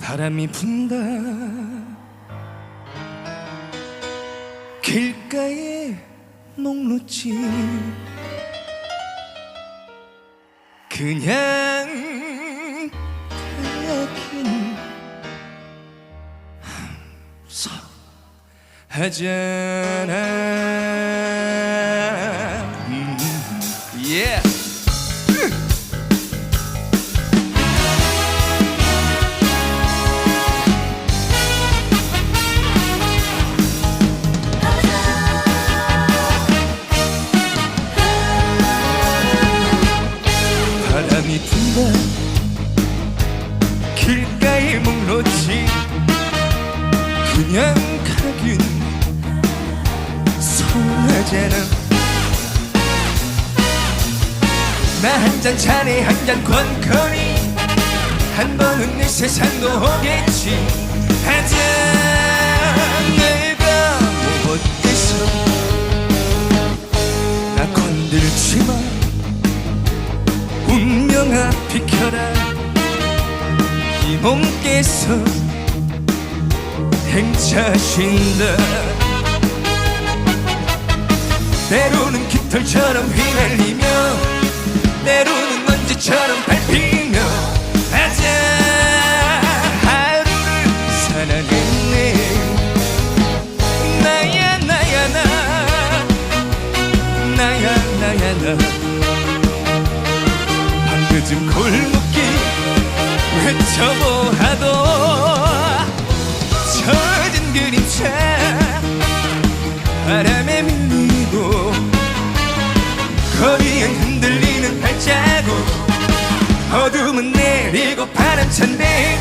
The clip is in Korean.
바람이 분다. 길가에 녹록지. 그냥 하얗긴 하잖아 길가에 묵놓지. 그냥 가긴 서운하잖아. 나 한잔 자네 한잔 권거니 한 번은 내 세상도 오겠지. 하자 내가 못했어? 나 건들지 마 운명아 비켜라 이 몸께서 행차신다. 때로는 깃털처럼 휘날리며 때로는 먼지처럼 밟히며 하자 하루를 살아냈네. 나야 나야 나. 나야 나야 나 외쳐보아도 젖은 그림자 바람에 밀리고 거리엔 흔들리는 발자국 어둠은 내리고 바람 찬데